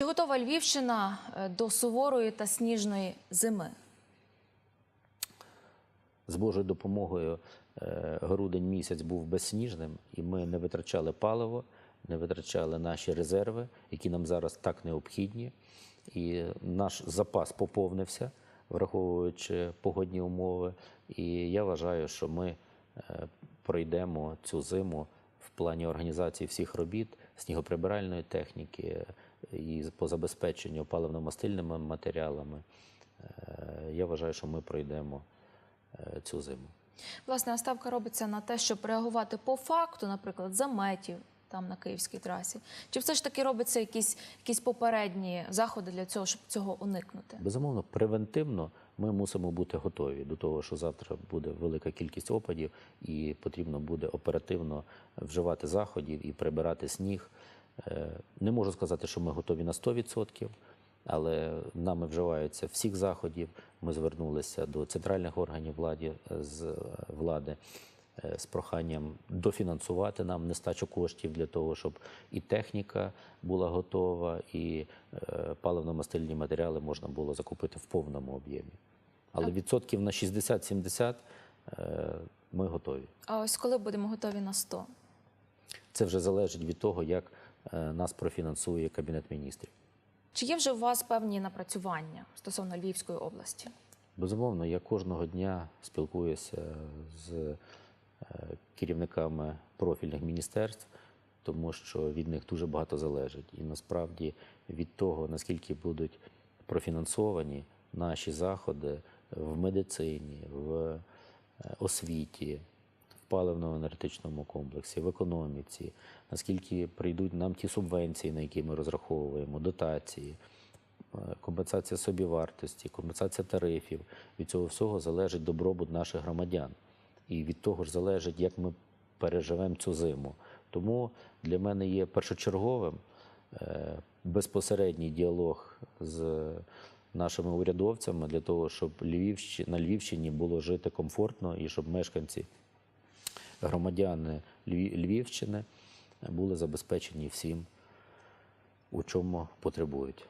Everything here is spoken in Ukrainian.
Чи готова Львівщина е, до суворої та сніжної зими? З Божою допомогою е, грудень місяць був безсніжним, і ми не витрачали паливо, не витрачали наші резерви, які нам зараз так необхідні. І наш запас поповнився, враховуючи погодні умови. І я вважаю, що ми е, пройдемо цю зиму плані організації всіх робіт, снігоприбиральної техніки е, і по забезпеченню паливно-мастильними матеріалами. Е, Я вважаю, що ми пройдемо е, цю зиму. Власне, ставка робиться на те, щоб реагувати по факту, наприклад, заметів там на київській трасі. Чи все ж таки робиться якісь, якісь попередні заходи для цього, щоб цього уникнути? Безумовно, превентивно ми мусимо бути готові до того, що завтра буде велика кількість опадів, і потрібно буде оперативно вживати заходів і прибирати сніг. Е, Не можу сказати, що ми готові на 100%, але нами вживаються всіх заходів. Ми звернулися до центральних органів влади з е, влади е, з проханням дофінансувати нам нестачу коштів для того, щоб і техніка була готова, і е, паливно-мастильні матеріали можна було закупити в повному об'ємі. Але відсотків на 60-70 е, ми готові. А ось коли будемо готові на 100? Це вже залежить від того, як е, нас профінансує Кабінет міністрів. Чи є вже у вас певні напрацювання стосовно Львівської області? Безумовно, я кожного дня спілкуюся з е, керівниками профільних міністерств, тому що від них дуже багато залежить. І насправді від того, наскільки будуть профінансовані наші заходи в медицині, в е, освіті, в паливно-енергетичному комплексі, в економіці, наскільки прийдуть нам ті субвенції, на які ми розраховуємо, дотації, е, компенсація собівартості, компенсація тарифів. Від цього всього залежить добробут наших громадян. І від того ж залежить, як ми переживемо цю зиму. Тому для мене є першочерговим е, безпосередній діалог з нашими урядовцями для того, щоб на Львівщині було жити комфортно і щоб мешканці, громадяни Львів- Львівщини були забезпечені всім, у чому потребують.